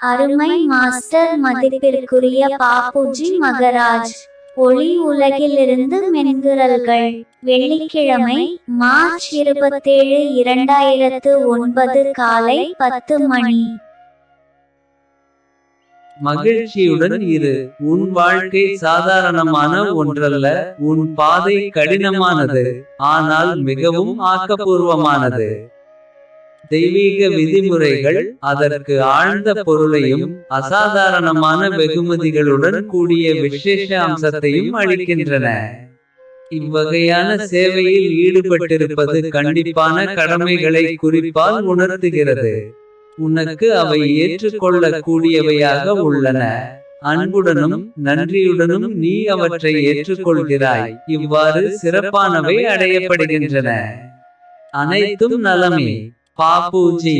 அருமை மாஸ்டர் மதிப்பிற்குரிய பாப்புஜி மகராஜ். ஒளி உலகிலிருந்து மென்குரல்கள். வெள்ளிக்கிழமை மார்ச் இருபத்தேழு இரண்டாயிரத்து ஒன்பது காலை பத்து மணி. மகிழ்ச்சியுடன் இரு. உன் வாழ்க்கை சாதாரணமான ஒன்றல்ல உன் பாதை கடினமானது. ஆனால் மிகவும் ஆக்கப்பூர்வமானது. தெய்வீக விதிமுறைகள் அதற்கு ஆழ்ந்த பொருளையும் அசாதாரணமான வெகுமதிகளுடன் கூடிய விசேஷ அம்சத்தையும் அளிக்கின்றன. இவ்வகையான சேவையில் ஈடுபட்டிருப்பது கண்டிப்பான கடமைகளை குறிப்பால் உணர்த்துகிறது. உனக்கு அவை ஏற்றுக்கொள்ள கூடியவையாக உள்ளன. அன்புடனும் நன்றியுடனும் நீ அவற்றை ஏற்றுக்கொள்கிறாய். இவ்வாறு சிறப்பானவை அடையப்படுகின்றன. அனைத்தும் நலமே. बापू जी